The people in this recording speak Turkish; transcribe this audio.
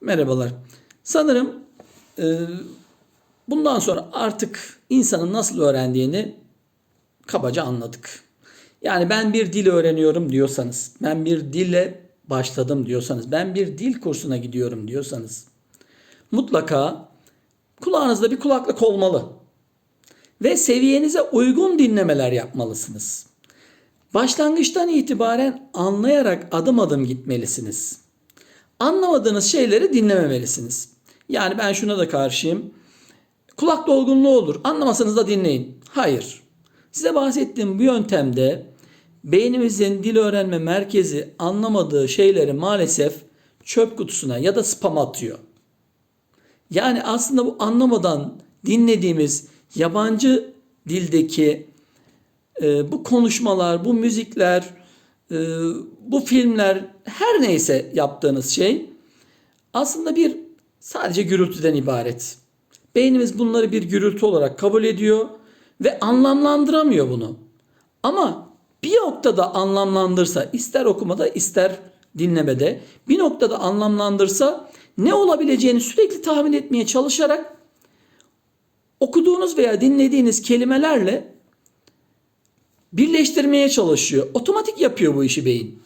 Merhabalar. Sanırım e, bundan sonra artık insanın nasıl öğrendiğini kabaca anladık. Yani ben bir dil öğreniyorum diyorsanız, ben bir dille başladım diyorsanız, ben bir dil kursuna gidiyorum diyorsanız mutlaka kulağınızda bir kulaklık olmalı. Ve seviyenize uygun dinlemeler yapmalısınız. Başlangıçtan itibaren anlayarak adım adım gitmelisiniz. Anlamadığınız şeyleri dinlememelisiniz. Yani ben şuna da karşıyım. Kulak dolgunluğu olur. Anlamasanız da dinleyin. Hayır. Size bahsettiğim bu yöntemde beynimizin dil öğrenme merkezi anlamadığı şeyleri maalesef çöp kutusuna ya da spam atıyor. Yani aslında bu anlamadan dinlediğimiz yabancı dildeki e, bu konuşmalar, bu müzikler, e, bu filmler her neyse yaptığınız şey aslında bir sadece gürültüden ibaret. Beynimiz bunları bir gürültü olarak kabul ediyor ve anlamlandıramıyor bunu. Ama bir noktada anlamlandırsa ister okumada ister dinlemede bir noktada anlamlandırsa ne olabileceğini sürekli tahmin etmeye çalışarak okuduğunuz veya dinlediğiniz kelimelerle birleştirmeye çalışıyor. Otomatik yapıyor bu işi beyin.